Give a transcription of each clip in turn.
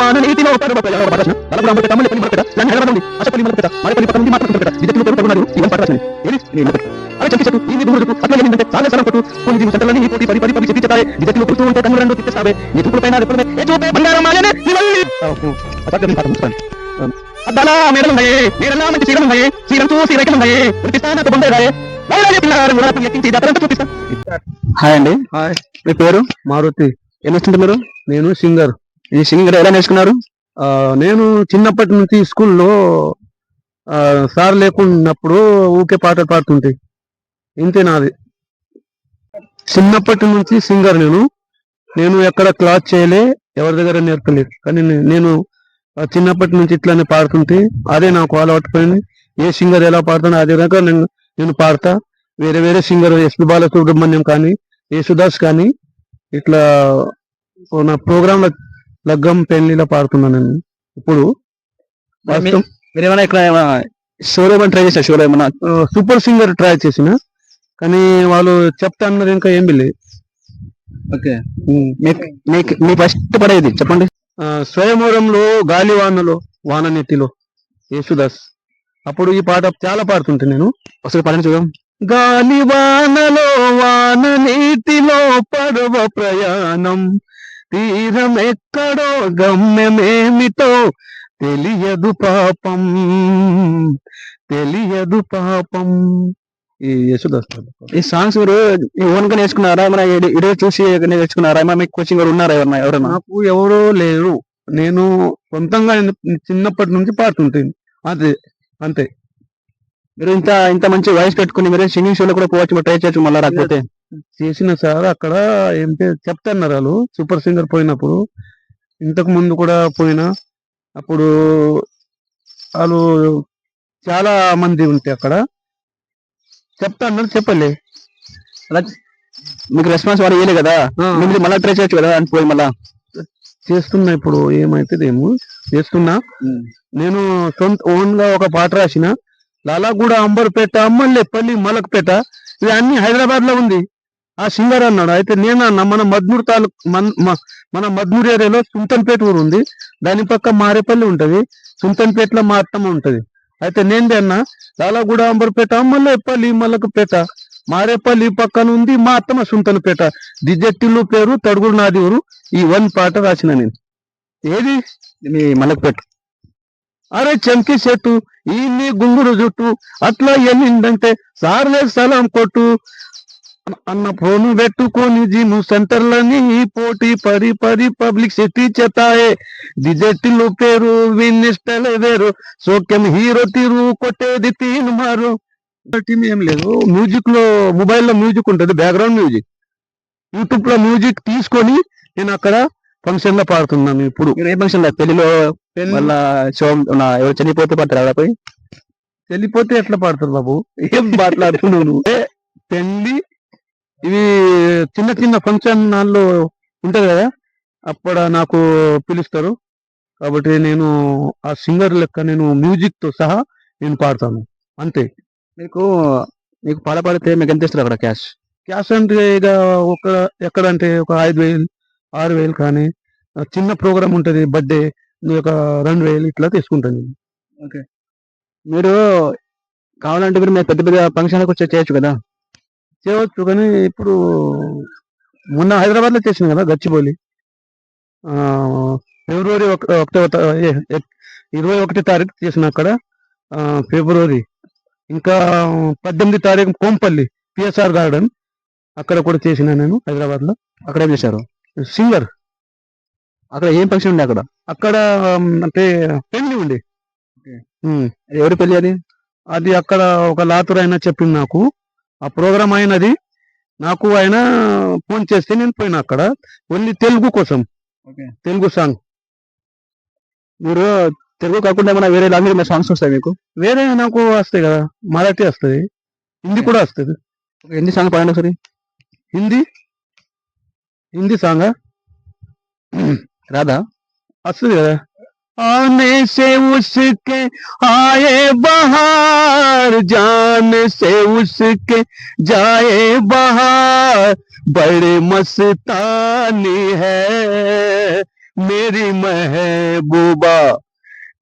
వాన నీటిలో విద్యుత్తులు. ఏది? చెట్టు, అట్లా కొట్టు, కొన్ని ఈ పోటీ చెప్పి చెప్తాయి. విద్యుత్తులు పుడుతూ ఉంటే రెండు. నీ చూపుల పైన ఏ చూపే బంగారం నివల్లి. అసలు అద్దాలా మేడలున్నాయే, మేడలా మంచి బొందేరాయే. హాయ్ అండి హాయ్ మీ పేరు మారుతి ఏం చేస్తుంటారు నేను సింగర్. ఈ సింగర్ ఎలా నేర్చుకున్నారు? నేను చిన్నప్పటి నుంచి స్కూల్లో సార్ లేకున్నప్పుడు ఊకే పాటలు పాడుతుంటే. ఇంతే నాది. చిన్నప్పటి నుంచి సింగర్ నేను. నేను ఎక్కడ క్లాస్ చేయలే ఎవరి దగ్గర నేర్పలేదు. కానీ నేను చిన్నప్పటి నుంచి ఇట్లానే పాడుతుంటే అదే నాకు అలవాటు పోయింది. ఏ సింగర్ ఎలా పాడుతానో అదే రకంగా నేను నేను పాడతా. వేరే వేరే సింగర్ ఎస్పి బాలసుబ్రహ్మణ్యం కానీ యేసుదాస్ కానీ ఇట్లా నా ప్రోగ్రామ్ లగ్గం పెళ్ళిలో పాడుతున్నాను నేను. ఇప్పుడు మీరు ఏమైనా ఇక్కడ షోలో ఏమైనా ట్రై షోలో ఏమైనా సూపర్ సింగర్ ట్రై చేసిన. కానీ వాళ్ళు చెప్తా అన్నారు ఇంకా ఏం బిల్లి ఓకే. మీ ఫస్ట్ పడేది చెప్పండి. స్వయంవరంలో గాలివానలో వాన నెత్తిలో యేసుదాస్. అప్పుడు ఈ పాట చాలా పాడుతుంటే నేను. ఒకసారి పడండి చూద్దాం. గాలి వానలో వాన నీటిలో పడవ ప్రయాణం. తీరం ఎక్కడో గమ్యమేమిటో తెలియదు పాపం తెలియదు పాపం. ఈ. ఈ సాంగ్స్ మీరు ఓన్గా నేర్చుకున్నారా? మన ఇడే చూసి నేర్చుకున్నారా? మీకు కోచింగ్ కూడా ఉన్నారా ఎవరన్నా? ఎవరన్నా? నాకు ఎవరో లేరు. నేను సొంతంగా నేను చిన్నప్పటి నుంచి పాడుతుంటాను అదే అంతే. మీరు ఇంత ఇంత మంచి వాయిస్ పెట్టుకుని మీరు సింగింగ్ షోలో కూడా పోవచ్చు ట్రై చేయొచ్చు మళ్ళీ రాకపోతే. చేసిన సార్ అక్కడ ఏం చెప్తున్నారు వాళ్ళు. సూపర్ సింగర్ పోయినప్పుడు. ఇంతకు ముందు కూడా పోయినా. అప్పుడు వాళ్ళు చాలా మంది ఉంటే అక్కడ. చెప్తా అన్నారు చెప్పలే మీకు రెస్పాన్స్ వాడు ఇయ్యలే కదా? మీరు మళ్ళీ ట్రై చేయొచ్చు కదా అని పోయి మళ్ళా? చేస్తున్నా ఇప్పుడు ఏమైతుందేమో చేస్తున్నా. నేను సొంత ఓన్గా ఒక పాట రాసిన. లాలాగూడ అంబర్పేట అమ్మల్లెపల్లి మలక్పేట. ఇది అన్ని హైదరాబాద్లో ఉంది. ఆ సింగర్ అన్నాడు. అయితే నేను అన్న మన మద్నూర్ తాలూక్ మన- మ- మన మద్నూర్ ఏరియాలో సుల్తాన్పేట ఊరు ఉంది. దాని పక్క మారేపల్లి ఉంటది. సుల్తాన్పేటలో మా అత్తమ్మ ఉంటది. అయితే నేను అన్న లాలాగూడ అంబర్పేట అమ్మల్లెపల్లి మలక్పేట మారేపల్లి పక్కన ఉంది మా అత్తమ్మ సుల్తాన్పేట దిజెట్టిల్లు పేరు తడుగుడు నాది ఊరు. ఈ వన్ పాట రాసిన నేను. ఏది? మీ మలక్పేట అరే చంకి చెట్టు ఈ నీ గుంగురు జుట్టు అట్లా ఎన్నిందంటే సార్లే సలాం కొట్టు. అన్న ఫోను పెట్టుకొని జిమ్ సెంటర్లని పోటీ పరి పరి పబ్లిక్ సిటీ చెతాయే. డిజెట్టిలు పేరు విన్నిస్టలే వేరు. సోక్యం హీరో తీరు కొట్టేది తీన్ మారు. ఏం లేదు. మ్యూజిక్లో మొబైల్లో మ్యూజిక్ ఉంటది బ్యాక్గ్రౌండ్ మ్యూజిక్. యూట్యూబ్లో మ్యూజిక్ తీసుకొని నేను అక్కడ ఫంక్షన్లో పాడుతున్నాను ఇప్పుడు. ఏ ఫంక్షన్ పెళ్ళిలో మళ్ళా షో ఎవరు చనిపోతే పడతారు పోయి వెళ్ళిపోతే ఎట్లా పాడతారు బాబు? ఏం మాట్లాడుతున్నావు నువ్వు? పెళ్ళి ఇవి చిన్న చిన్న ఫంక్షన్ హాల్లో ఉంటది కదా? అప్పుడు నాకు పిలుస్తారు. కాబట్టి నేను ఆ సింగర్ లెక్క నేను మ్యూజిక్తో సహా నేను పాడతాను. అంతే. మీకు మీకు పాట పాడితే మీకు ఎంత ఇస్తారు అక్కడ క్యాష్? క్యాష్ అంటే ఇక ఒక ఎక్కడంటే ఒక ఐదు వేలు ఆరు వేలు కానీ చిన్న ప్రోగ్రామ్ ఉంటది బర్త్డే ఒక రెండు వేలు ఇట్లా తీసుకుంటాను నేను. మీరు కావాలంటే మీరు పెద్ద పెద్ద ఫంక్షన్లకు వచ్చి చేయొచ్చు కదా? చేయవచ్చు. కానీ ఇప్పుడు మొన్న హైదరాబాద్లో చేసిన కదా గచ్చిబౌలి. ఫిబ్రవరి ఒక- ఒకటవ తా- ఏ- ఏ- ఇరవై ఒకటి తారీఖు చేసిన అక్కడ. ఫిబ్రవరి. ఇంకా పద్దెనిమిది తారీఖు కోంపల్లి పిఎస్ఆర్ గార్డెన్ అక్కడ కూడా చేసిన నేను హైదరాబాద్లో అక్కడ ఏం చేశారు? సింగర్. అక్కడ ఏం ఫంక్షన్ ఉండే అక్కడ? అక్కడ అంటే పెళ్ళి ఉండి. ఎవరి పెళ్ళి అది? అది అక్కడ ఒక లాతురు ఆయన చెప్పింది నాకు. ఆ ప్రోగ్రామ్ అయినది. నాకు ఆయన ఫోన్ చేస్తే నేను పోయినా అక్కడ. ఓన్లీ తెలుగు కోసం. తెలుగు సాంగ్. మీరు తెలుగు కాకుండా ఏమైనా వేరే లాంగ్వేజ్ సాంగ్స్ వస్తాయి మీకు? వేరే నాకు వస్తాయి కదా. మరాఠీ వస్తుంది హిందీ కూడా వస్తుంది. హిందీ సాంగ్ పాడండి ఒకసారి? హిందీ. హిందీ సాంగ్? రాదా వస్తుంది కదా. आने से उसके आए बहार, जान से उसके जाए बहार, बड़े मस्तानी है मेरी महबूबा,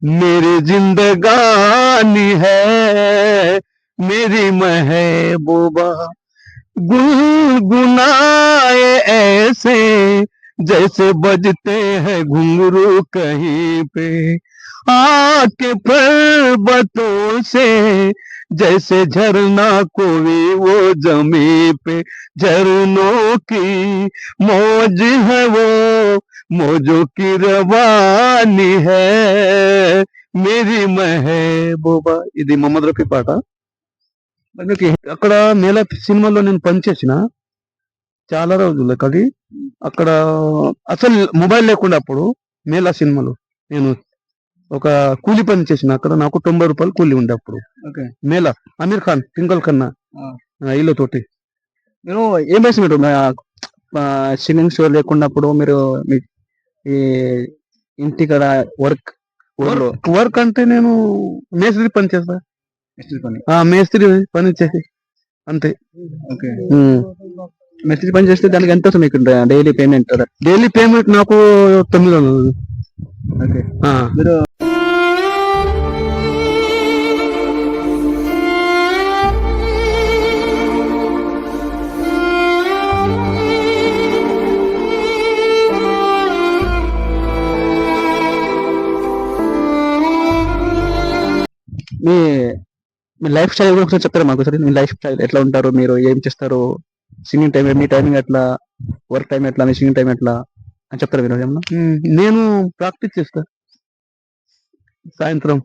मेरी जिंदगानी है मेरी महबूबा। गुनगुनाए ऐसे जैसे बजते हैं घुंघरू कहीं पे आके पर्वतों से जैसे झरना कोई वो जमी पे झरनों की मौज है वो मौजों की रवानी है మేరీ మెహబూబా ఇది మొహమ్మద్ రఫీ పాట మరి మీకు అక్కడ మేళ సినిమాలో నేను పనిచేసిన చాలా రోజులు అది అక్కడ అసలు మొబైల్ లేకుండా అప్పుడు మేళా సినిమాలో. నేను ఒక కూలి పని చేసిన అక్కడ నాకు తొంభై రూపాయలు కూలి ఉండే అప్పుడు. ఓకే. మేళా అమీర్ ఖాన్ టింకల్ ఖన్నా. ఇల్లు తోటి మీరు ఏం మీరు సింగింగ్ షో లేకున్నప్పుడు మీరు మీ ఈ ఇంటి కాడ వర్క్ వర్క్ అంటే నేను మేస్త్రి పని చేస్తా. మేస్త్రి పని? మేస్త్రి పని చేసి అంతే. ఓకే. మేస్త్రి పని చేస్తే దానికి ఎంత వస్తుంది మీకు డైలీ పేమెంట్? డైలీ పేమెంట్ నాకు తొమ్మిది వందలు ఓకే. మీరు మీ మీ లైఫ్ స్టైల్ గురించి ఒకసారి చెప్తారా మాకు? సరే మీ లైఫ్ స్టైల్ ఎట్లా ఉంటారు? మీరు ఏం చేస్తారు? సింగింగ్ టైం మీ టైమింగ్ ఎట్లా? వర్క్ టైం ఎట్లా? మీ సింగింగ్ టైం ఎట్లా? అని చెప్తారు మీరు ఏమన్నా? నేను ప్రాక్టీస్ చేస్తా. సాయంత్రం.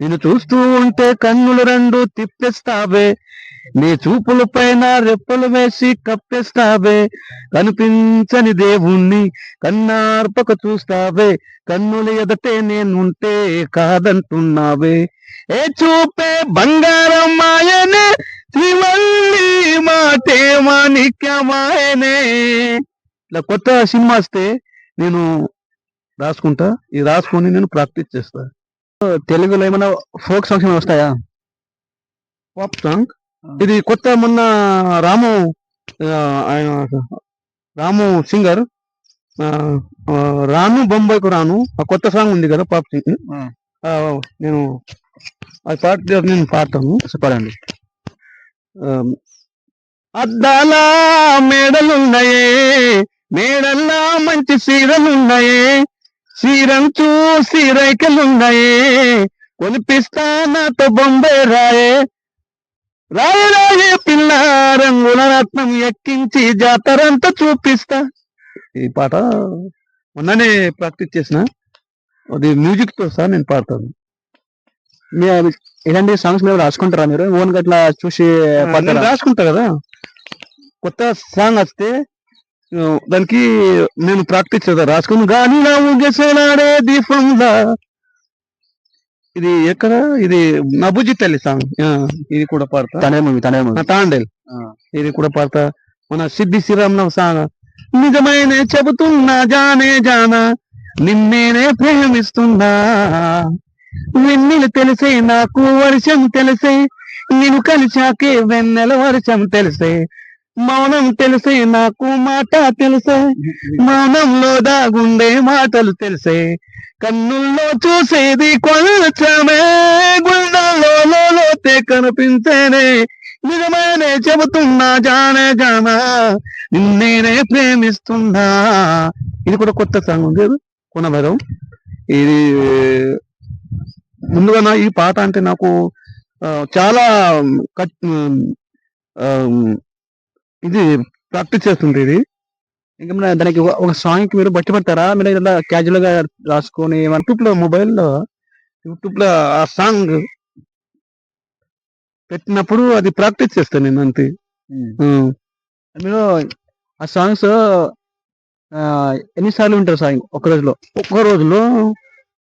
నేను చూస్తూ ఉంటే కన్నులు రెండు తిప్పేస్తావే. నీ చూపుల పైన రెప్పలు వేసి కప్పేస్తావే. కనిపించని దేవుణ్ణి కన్నార్పక చూస్తావే. కన్నుల ఎదటే నేనుంటే కాదంటున్నావే. ఏ చూపే బంగారం మాయనే శ్రీవల్లి మాటే మాణిక్యమాయనే. ఇట్లా కొత్త సినిమా వస్తే నేను రాసుకుంటా. ఇది రాసుకొని నేను ప్రాక్టీస్ చేస్తా. తెలుగులో ఏమైనా ఫోక్ సాంగ్స్ ఏమైనా వస్తాయా? పాప్ సాంగ్ ఇది కొత్త మొన్న రాము ఆ, ఆయన రాము సింగర్ ఆ, ఆ, రాను బొంబాయికు రాను. ఆ కొత్త సాంగ్ ఉంది కదా పాప్ సింగ్ ఆ. ఆ, నేను అది పాట నేను పాడతాను. చెప్పాలండి ఆ, అద్దాల మేడలున్నాయే మేడల్లా మంచి సీరలున్నాయే సీరం చూసి రైకలున్నాయే కొనిపిస్తా నాతో బొంబే రాయే. రాయ రాయే పిల్ల రంగుల రత్నం ఎక్కించి జాతరంతా చూపిస్తా. ఈ పాట మొన్ననే ప్రాక్టీస్ చేసిన. అది మ్యూజిక్ సార్ నేను పాడతాను. ఇలాంటి సాంగ్స్ మీరు రాసుకుంటారా మీరు? ఓన్గా అట్లా చూసి? రాసుకుంటా కదా. కొత్త సాంగ్ వస్తే దానికి నేను ప్రాక్టీస్ చేస్తా. రాసుకుని ఊగేసేలాడే దీపంలా. ఇది ఎక్కడ? ఇది నబుజి తల్లి సాంగ్ ఇది కూడా పాడతా. తనే మూవీ తనే మూవీ. ఆ, తాండేల్. ఇది కూడా పాడతా. మన సిద్ధి శ్రీరామ్ సాంగ్ నిజమైన చెబుతున్నా జానే జానా. నిన్నేనే ప్రేమిస్తున్నా. వెన్నెలు తెలిసే నాకు వర్షం తెలిసే నేను కలిశాకే వెన్నెల వర్షం తెలిసే. మౌనం తెలిసే నాకు మాట తెలిసే మౌనంలో దాగుండే మాటలు తెలిసే. కన్నుల్లో చూసేది కొంచెమే గుండెల్లో లోతే కనిపించేనే. నిజమేనే చెబుతున్నా జానే జానా నిన్నేనే ప్రేమిస్తున్నా. ఇది కూడా కొత్త సాంగ్ ఉంది కొనభరం ఇది ముందుగా నా ఈ పాట అంటే నాకు చాలా ఇది ప్రాక్టీస్ చేస్తుంది ఇది. ఇంకా దానికి ఒక- సాంగ్కి మీరు బట్టి పడతారా? మీరు ఇలా క్యాజువల్గా రాసుకొని యూట్యూబ్లో మొబైల్లో యూట్యూబ్లో ఆ సాంగ్ పెట్టినప్పుడు అది ప్రాక్టీస్ చేస్తాను నేను అంతే. మీరు ఆ సాంగ్స్ ఎన్నిసార్లు వింటారు సాంగ్? ఒక రోజులో? ఒక్క రోజులో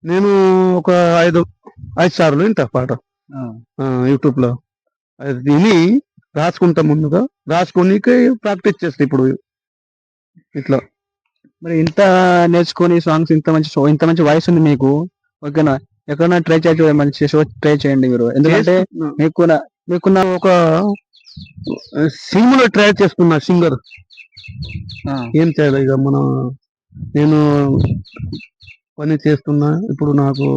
నేను ఒక ఐదు ఐదు సార్లు వింటా పాట. యూట్యూబ్లో అది విని రాసుకుంటా ముందుగా. రాసుకొని ప్రాక్టీస్ చేస్తా ఇప్పుడు. ఇట్లా. మరి ఇంత నేర్చుకొని సాంగ్స్ ఇంత మంచి షో ఇంత మంచి వాయిస్ ఉంది మీకు. ఓకేనా? ఎక్కడైనా ట్రై చేయొచ్చు మంచి షో ట్రై చేయండి మీరు. ఎందుకంటే మీకున్న మీకున్న ఒక సినిమాలో ట్రై చేస్తున్నా సింగర్ ఏం చేయాలి ఇక మన? నేను పని చేస్తున్నా. ఇప్పుడు నాకు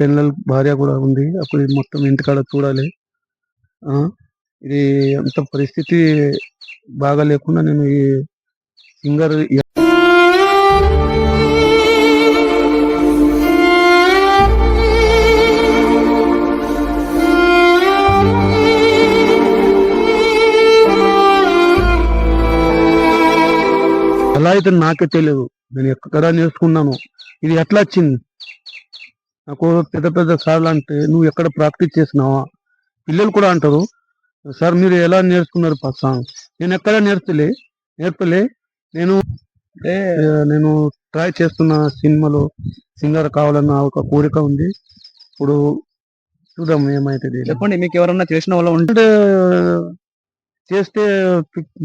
పిల్లల భార్య కూడా ఉంది. అప్పుడు ఇది మొత్తం ఇంటికాడ చూడాలి. ఆ, ఇది అంత పరిస్థితి బాగా లేకుండా నేను ఈ సింగర్ ఎలా అయితే నాకే తెలియదు నేను ఎక్కడ నేర్చుకున్నాను. ఇది ఎట్లా వచ్చింది? నాకు పెద్ద పెద్ద సార్లు అంటే నువ్వు ఎక్కడ ప్రాక్టీస్ చేసినావా? పిల్లలు కూడా అంటారు సార్ మీరు ఎలా నేర్చుకున్నారు సాంగ్ నేను ఎక్కడ నేర్పలే నేర్పలే. నేను ఏ, నేను ట్రై చేస్తున్న సినిమాలో సింగర్ కావాలన్న ఒక కోరిక ఉంది. ఇప్పుడు చూద్దాం ఏమైతుంది. చెప్పండి మీకు ఎవరన్నా తెలిసిన వాళ్ళు ఉంటే అంటే చేస్తే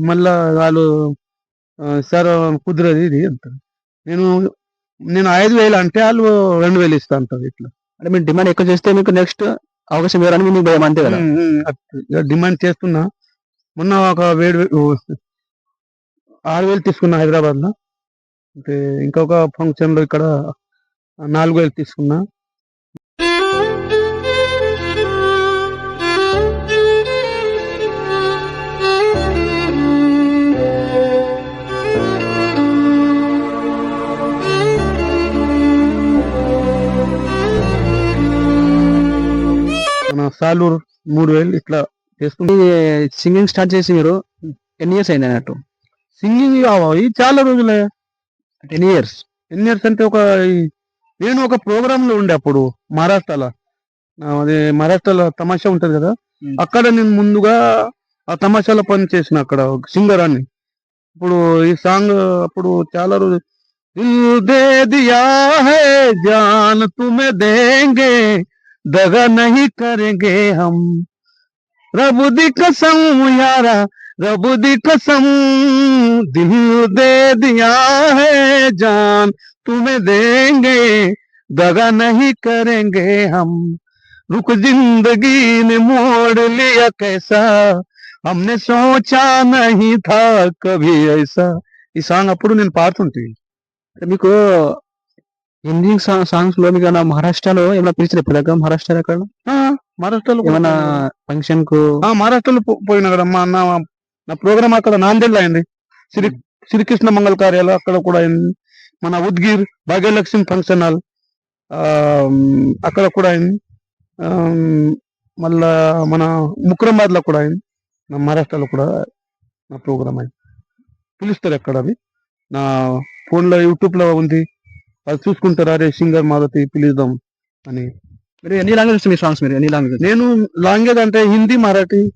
మళ్ళా వాళ్ళు సార్ కుదరదు ఇది అంటారు. నేను నేను ఐదు వేలు అంటే వాళ్ళు రెండు వేలు ఇస్తా అంటారు ఇట్లా. అంటే మీరు డిమాండ్ ఎక్కువ చేస్తే మీకు నెక్స్ట్ అవకాశం ఇవ్వడానికి మీకు భయం అంతే కదా? డిమాండ్ చేస్తున్నా. మొన్న ఒక వేడు ఆరు వేలు తీసుకున్నా హైదరాబాద్లో అంటే ఇంకొక ఫంక్షన్లో ఇక్కడ నాలుగు వేలు తీసుకున్నా. సాలూరు మూడు వేలు ఇట్లా చేస్తున్నా సింగింగ్ స్టార్ట్ చేసి మీరు ఎన్ని ఇయర్స్ అయింది అన్నట్టు. సింగింగ్ ఈ చాలా రోజులే. టెన్ ఇయర్స్ ఎన్ని ఇయర్స్ అంటే ఒక నేను ఒక ప్రోగ్రామ్లో ఉండే అప్పుడు మహారాష్ట్రలో. అది మహారాష్ట్రలో తమాషా ఉంటది కదా. అక్కడ నేను ముందుగా ఆ తమాషాలో పని చేసిన అక్కడ సింగర్ అని. ఇప్పుడు ఈ సాంగ్ అప్పుడు చాలా రోజు దిల్ దే దియా హై జాన్ తుమే దేంగే దగా నహీ కరేంగే హమ్ రబు ది కసం యారా రబు ది కసం దిల్ దే దియా హై जान तुम्हें देंगे दगा नहीं करेंगे हम रुक जिंदगी ने मोड़ लिया कैसा हमने सोचा नहीं था कभी ऐसा ఈ సాంగ్ అప్పుడు నేను పాడుతుంటే మీకు హిందీ సాంగ్స్లో మీకు మహారాష్ట్రలో ఏమైనా పిలిచిన పిల్లగా మహారాష్ట్ర అక్కడ ఆ, మహారాష్ట్రలో ఏమైనా ఫంక్షన్కు మహారాష్ట్రలో పోయినా కదా మా నా నా ప్రోగ్రామ్ అక్కడ నాందేడ్లో అయింది శ్రీ శ్రీకృష్ణ మంగళ కార్యాలయం అక్కడ కూడా అయింది మన ఉద్గిర్ భాగ్యలక్ష్మి ఫంక్షన్ హాల్ అక్కడ కూడా అయింది మళ్ళా మన ముక్రంబాద్లో కూడా అయింది నా మహారాష్ట్రలో కూడా నా ప్రోగ్రామ్ అయింది పిలుస్తారు ఎక్కడ అది నా ఫోన్లో యూట్యూబ్లో ఉంది అది చూసుకుంటారు? అరే సింగర్ మాధతి పిలుద్దాం అని. మీరు ఎన్ని లాంగ్వేజెస్ మీ సాంగ్స్ మీరు? ఎన్ని లాంగ్వేజ్ నేను లాంగ్వేజ్ అంటే హిందీ మరాఠీ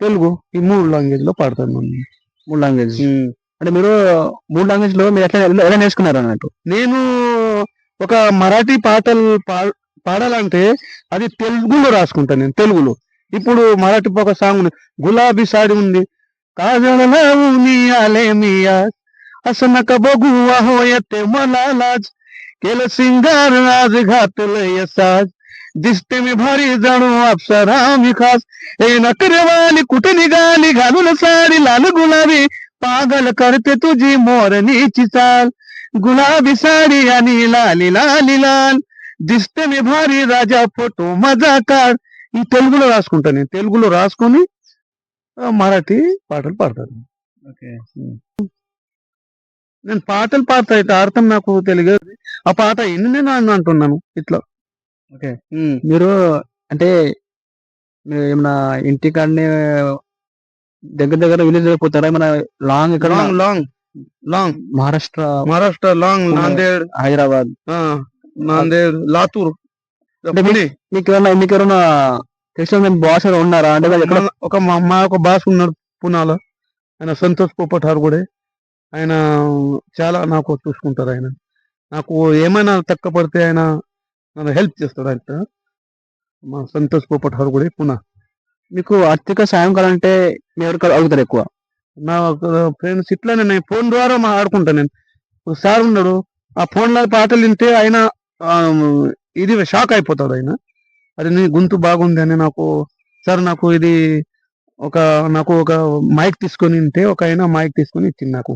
తెలుగు ఈ మూడు లాంగ్వేజ్లో పాడతాను. మూడు లాంగ్వేజ్ అంటే మీరు మూడు లాంగ్వేజ్లో మీరు ఎట్లా ఎలా- నేర్చుకున్నారు అన్నట్టు? నేను ఒక మరాఠీ పాటలు పాడాలంటే అది తెలుగులో రాసుకుంటాను నేను తెలుగులో. ఇప్పుడు మరాఠీ ఒక సాంగ్ ఉంది గులాబీ సాడి ఉంది. కాజల ఆలే మియా అసనక బగువా హోయతే మలాలాజ్ केल सिंगार राज घातलय साज दिसते मी भारी जाणू अप्सरा मी खास हे नकरेवाली कुठे निघाली घालून साडी लाल गुलाबी पागल करते तुझी मोरणीची चाल गुलाबी साडी आणि लाली लाली లాల్ దిస్తే మీ భారీ రాజా ఫోటో మజా కాడ్ ఈ తెలుగులో రాసుకుంటాను నేను తెలుగులో రాసుకొని ఆ, మరాఠీ పాటలు పాడతాను నేను పాటలు పాడతా అయితే అర్థం నాకు తెలియదు. ఆ పాట ఎన్ని నేను అంటున్నాను ఇట్లా. ఓకే. మీరు అంటే మీరు ఏమన్నా ఇంటికాడనే దగ్గర దగ్గర విలేజ్ పోతారా? ఏమన్నా లాంగ్ ఇక్కడ long long long. Maharashtra Maharashtra long. Nanded. Hyderabad. Nanded Latur. మీకు ఏమన్నా మీకు ఎవరైనా తెలిసిన భాషలో ఉన్నారా? అంటే ఒక మా మా ఒక బాస్ ఉన్నాడు పునాలో ఆయన సంతోష్ పోపటారు కూడా. ఆయన చాలా నాకు చూసుకుంటారు ఆయన. నాకు ఏమైనా తక్కువ పడితే ఆయన నన్ను హెల్ప్ చేస్తాడు ఆయన. మా సంతోష్ పోపటారు కూడా పునా మీకు ఆర్థిక సాయం కావాలంటే ఎవరికి అడుగుతారు ఎక్కువ. నా ఫ్రెండ్స్ ఇట్లానే నేను ఫోన్ ద్వారా మా ఆడుకుంటాను నేను. ఒక సార్ ఉన్నాడు ఆ ఫోన్లో పాటలు వింటే ఆయన ఇది షాక్ అయిపోతాడు ఆయన. అది నీ గొంతు బాగుంది అని నాకు సార్ నాకు ఇది ఒక నాకు ఒక మైక్ తీసుకొని ఉంటే ఒక ఆయన మైక్ తీసుకొని ఇచ్చింది నాకు.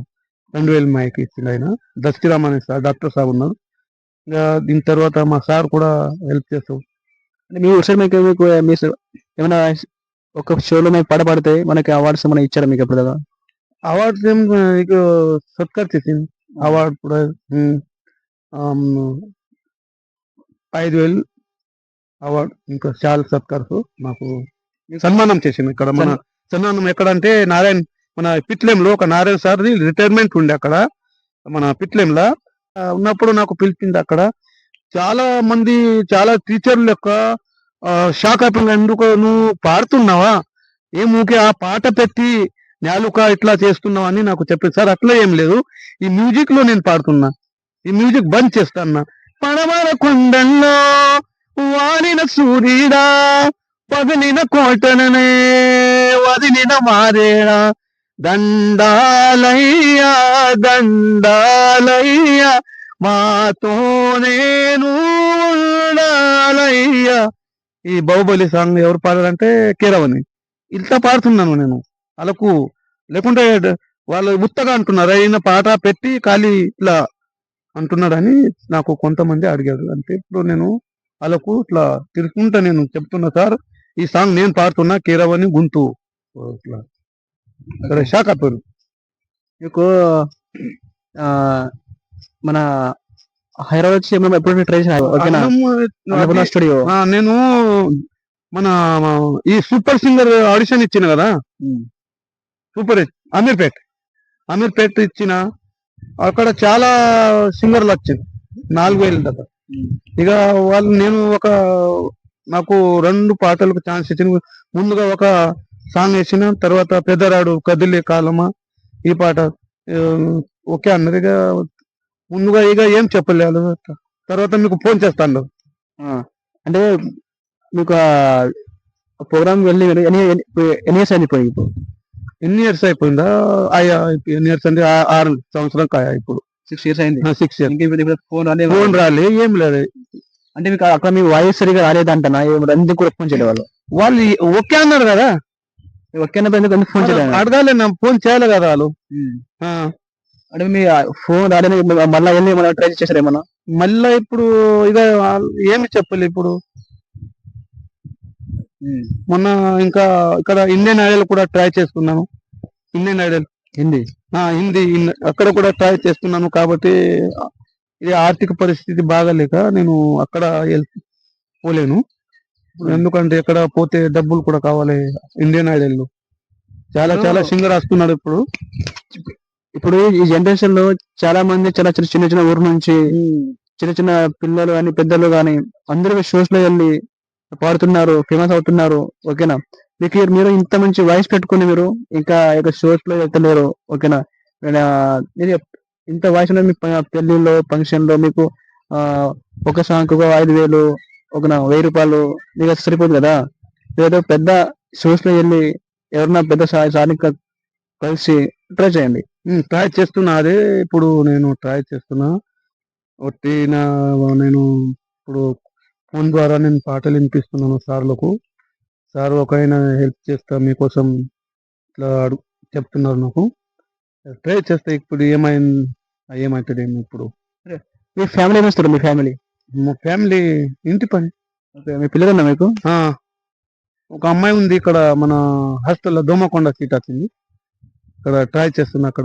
రెండు వేలు మైక్ ఇచ్చింది ఆయన. దస్తిరామ్ అనే సార్ డాక్టర్ సార్ ఉన్నారు. ఇంకా దీని తర్వాత మా సార్ కూడా హెల్ప్ చేస్తాం. అంటే మీ ఒకసారి మీకు మీకు మీ ఏమైనా ఒక షోలో మీకు పాట పాడితే మనకి అవార్డ్స్ ఏమైనా ఇచ్చారా మీకు ఎప్పుడు కదా అవార్డ్స్ ఏం ఇక సత్కార్ చేసింది అవార్డు కూడా ఐదు వేలు అవార్డు ఇంకా చాలా సత్కార్స్ మాకు సన్మానం చేసింది ఇక్కడ మన సన్మానం ఎక్కడ అంటే నారాయణ మన పిట్లేంలో ఒక నారాయణ సార్ రిటైర్మెంట్ ఉండే అక్కడ మన పిట్లేంలో. ఉన్నప్పుడు నాకు పిలిచింది అక్కడ. చాలా మంది చాలా టీచర్ల యొక్క ఆ, షాక్ అయిపోయింది ఎందుకు? నువ్వు పాడుతున్నావా? ఏం ఆ పాట పెట్టి నాలుక ఇట్లా చేస్తున్నావు అని నాకు చెప్పింది సార్ అట్లా ఏం లేదు. ఈ మ్యూజిక్లో నేను పాడుతున్నా. ఈ మ్యూజిక్ బంద్ చేస్తాను పడమర కొండల్లో వారిన సూర్యుడా పగిలిన కోటననే వదిలిన మారేడా దండాలయ్యా దండాలయ్యా మాతో నేను ఉండాలయ్యా. ఈ బాహుబలి సాంగ్ ఎవరు పాడారంటే కేరవని ఇట్లా పాడుతున్నాను నేను. వాళ్ళకు లేకుంటే వాళ్ళు ఉత్తగా అంటున్నారు. అయిన పాట పెట్టి ఖాళీ ఇట్లా అంటున్నాడని నాకు కొంతమంది అడిగారు. అంటే ఇప్పుడు నేను వాళ్ళకు ఇట్లా తిరుగుకుంటా నేను చెప్తున్నా సార్. ఈ సాంగ్ నేను పాడుతున్నా కీరవని గుంతు ఇట్లా. సరే షాక్ అయిపోయారు మీకు మన హైదరాబాద్ వచ్చి ఎప్పుడు ట్రై ఓకేనా? స్టూడియో. నేను మన ఈ సూపర్ సింగర్ ఆడిషన్ ఇచ్చిన కదా? సూపర్ అమీర్పేట్. అమీర్పేట్ ఇచ్చిన అక్కడ చాలా సింగర్లు వచ్చింది నాలుగు వేలు దాకా ఇక వాళ్ళు నేను ఒక నాకు రెండు పాటలకు ఛాన్స్ ఇచ్చిన ముందుగా ఒక సాంగ్ వేసిన తర్వాత పెద్దరాడు కదిలే కాలమా ఈ పాట ఓకే అన్నారు ఇక ముందుగా ఇక ఏం చెప్పలేదు తర్వాత మీకు ఫోన్ చేస్తాను అంటే మీకు ప్రోగ్రామ్ వెళ్ళి ఎన్ని ఇయర్స్ ఇప్పుడు ఇప్పుడు ఎన్ని ఇయర్స్ అయిపోయిందా ఆయా ఎన్ని ఇయర్స్ అంటే ఆరు సంవత్సరం కాయా ఇప్పుడు సిక్స్ ఇయర్స్ అయింది సిక్స్ ఇయర్స్ ఫోన్ రాలేదు ఫోన్ రాలే ఏం లేదు అంటే మీకు అక్కడ మీ వాయిస్ సరిగా రాలేదంటనా ఎందుకు కూడా ఫోన్ చేయలేదు వాళ్ళు వాళ్ళు ఓకే అన్నారు కదా ఫోన్ చేయలేదు? అడగాలి ఫోన్ చేయాలి కదా వాళ్ళు. ఆ, అంటే మీ ఫోన్ రాలేదు మళ్ళీ వెళ్ళి మనం ట్రై చేశారు ఏమన్నా? మళ్ళా ఇప్పుడు ఇక ఏమి చెప్పలే ఇప్పుడు. మొన్న ఇంకా ఇక్కడ ఇండియన్ ఐడల్ కూడా ట్రై చేస్తున్నాను. Indian Idol Hindi? హిందీ అక్కడ కూడా ట్రై చేస్తున్నాను కాబట్టి ఇది ఆర్థిక పరిస్థితి బాగాలేక నేను అక్కడ పోలేను. ఎందుకంటే ఇక్కడ పోతే డబ్బులు కూడా కావాలి ఇండియన్ ఐడల్లో. చాలా చాలా సింగర్ వస్తున్నాడు ఇప్పుడు. ఇప్పుడు ఈ జనరేషన్లో చాలా మంది చాలా చిన్న చిన్న చిన్న ఊరు నుంచి చిన్న చిన్న పిల్లలు కానీ పెద్దలు కానీ అందరూ షోస్లో వెళ్ళి పాడుతున్నారు ఫేమస్ అవుతున్నారు. ఓకేనా మీకు మీరు ఇంత మంచి వాయిస్ పెట్టుకుని మీరు ఇంకా ఇక షోస్లో వెళ్తలేరు. ఓకేనా మీరు ఇంత వాయిస్ మీ పెళ్ళిలో ఫంక్షన్లో మీకు ఒక సాంగ్ ఐదు వేలు ఒక వెయ్యి రూపాయలు అది సరిపోదు కదా? ఏదో పెద్ద షోస్లో వెళ్ళి ఎవరన్నా పెద్ద సార్ని కలిసి ట్రై చేయండి. ట్రై చేస్తున్నా. అదే ఇప్పుడు నేను ట్రై చేస్తున్నా. ఒకటి నా నేను ఇప్పుడు ఫోన్ ద్వారా నేను పాటలు వినిపిస్తున్నాను సార్లకు. సార్ ఒక ఆయన హెల్ప్ చేస్తా మీకోసం ఇట్లా అడుగు చెప్తున్నారు నాకు. ట్రై చేస్తే ఇప్పుడు ఏమైంది? ఏమవుతుంది ఏమో ఇప్పుడు మీ ఫ్యామిలీ ఏమిస్తారు మీ ఫ్యామిలీ మా ఫ్యామిలీ ఇంటి పని. మీ పిల్లలు ఉన్నా మీకు? ఆ, ఒక అమ్మాయి ఉంది ఇక్కడ మన హాస్టల్లో దోమకొండ సీట్ వచ్చింది ఇక్కడ ట్రై చేస్తున్నా అక్కడ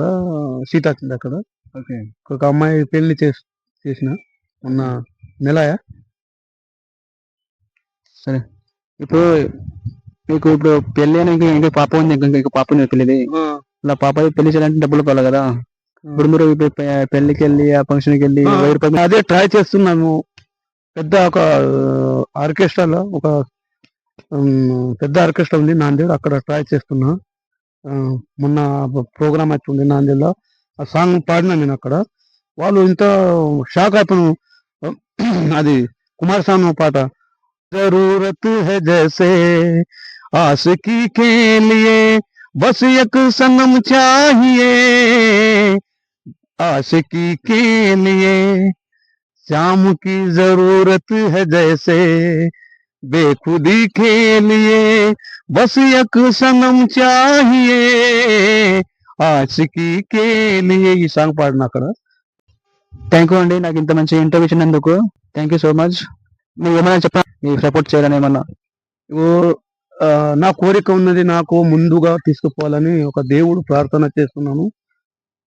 సీట్ వచ్చింది అక్కడ. ఓకే. ఒక అమ్మాయి పెళ్ళి చేసి చేసిన మొన్న నెలయా. సరే. ఇప్పుడు మీకు ఇప్పుడు పెళ్ళి అని ఇంకా ఇంకా పాప ఉంది ఇంకా ఇంకా పాప ఉంది పెళ్ళిది. ఇలా పాప పెళ్ళి చేయాలంటే డబ్బులు కావాలి కదా. ఇప్పుడు మీరు ఇప్పుడు పె- పెళ్ళికి వెళ్ళి ఆ ఫంక్షన్కి వెళ్ళి ఆ. వెయ్యి రూపాయలు అదే ట్రై చేస్తున్నాము. పెద్ద ఒక ఆర్కెస్ట్రాలో ఒక పెద్ద ఆర్కెస్ట్రా ఉంది నాందేడ్. అక్కడ ట్రై చేస్తున్నా. మొన్న ప్రోగ్రామ్ వచ్చి ఉంది నాందేడ్లో. ఆ సాంగ్ పాడినా నేను అక్కడ. వాళ్ళు ఇంత షాక్ అయిపోను అది కుమారస్వామి పాట. జరూరత్ ఆశకి బస్ ఎక్ చాహియే ఆశకి కే లియే. श्याम की जरूरत है जैसे बेखुदी के लिए बस एक सनम चाहिए ఆశికి కే లియే ఈ సాంగ్ పాడిన అక్కడ థ్యాంక్ యూ అండి నాకు ఇంత మంచి ఇంటర్వ్యూ ఇచ్చినందుకు థ్యాంక్ యూ సో మచ్ నువ్వు ఏమైనా చెప్పా నీకు సపోర్ట్ చేయాలని ఏమన్నా ఓ ఆ, నా కోరిక ఉన్నది నాకు ముందుగా తీసుకుపోవాలని ఒక దేవుడు ప్రార్థన చేస్తున్నాను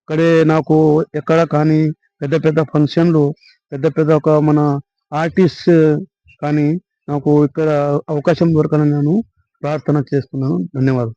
ఇక్కడే నాకు ఎక్కడ కానీ పెద్ద పెద్ద ఫంక్షన్లు పెద్ద పెద్ద ఒక మన ఆర్టిస్ట్ కానీ నాకు ఇక్కడ అవకాశం దొరకాలని నేను ప్రార్థన చేస్తున్నాను. ధన్యవాదాలు.